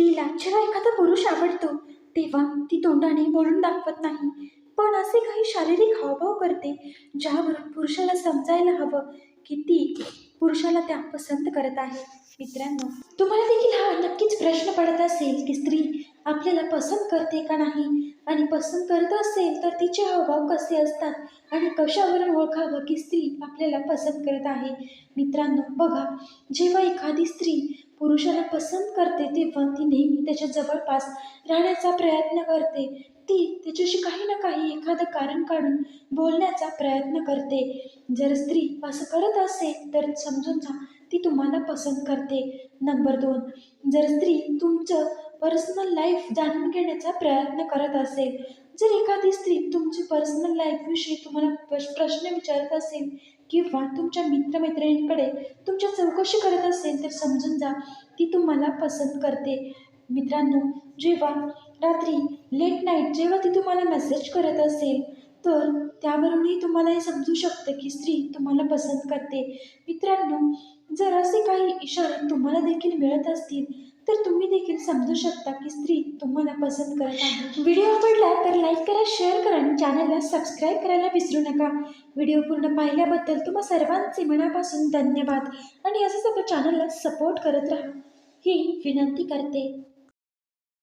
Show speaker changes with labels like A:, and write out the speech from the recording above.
A: स्त्रीला जेव्हा एखादा पुरुष आवडतो तेव्हा ती तोंडाने बोलून दाखवत नाही. पण असे काही शारीरिक हावभाव करते ज्यावरून पुरुषाला समजायला हवं की ती पुरुषाला त्या पसंत करत आहे. मित्रांनो तुम्हाला देखील हा नक्कीच प्रश्न पडत असेल की स्त्री आपल्याला पसंत करते का नाही? आणि पसंत करत असेल तर तिचे हावभाव कसे असतात? आणि कशावरून ओळखावं की स्त्री आपल्याला पसंत करत आहे? मित्रांनो बघा जेव्हा एखादी स्त्री पुरुषाला पसंत करते तेव्हा ती नेहमी त्याच्या जवळपास राहण्याचा प्रयत्न करते. ती त्याच्याशी काही ना काही एखादं कारण काढून बोलण्याचा प्रयत्न करते. जर स्त्री असं करत असेल तर समजून जा ती तुम्हाला पसंत करते. नंबर दोन जर स्त्री तुमचं पर्सनल लाईफ जाणून घेण्याचा प्रयत्न करत असेल जर एखादी स्त्री तुमची पर्सनल लाईफविषयी तुम्हाला प्रश्न विचारत असेल किंवा तुमच्या मित्रमैत्रिणींकडे तुमच्या चौकशी करत असेल तर समजून जा ती तुम्हाला पसंत करते. मित्रांनो जेव्हा रात्री लेट नाईट जेव्हा ती तुम्हाला मेसेज करत असेल तर त्यावरूनही तुम्हाला हे समजू शकतं की स्त्री तुम्हाला पसंत करते. मित्रांनो जर असे काही इशारे तुम्हाला देखील मिळत असतील तर तुम्ही देखील समजू शकता की स्त्री तुम्हाला पसंत करत आहे. व्हिडिओ आवडला तर लाईक करा शेअर करा आणि चॅनलला सबस्क्राईब करायला विसरू नका. व्हिडिओ पूर्ण पाहिल्याबद्दल तुम्हा सर्वांचे मनापासून धन्यवाद. आणि असंच आपल्या चॅनलला सपोर्ट करत राहा. ही विनंती करते.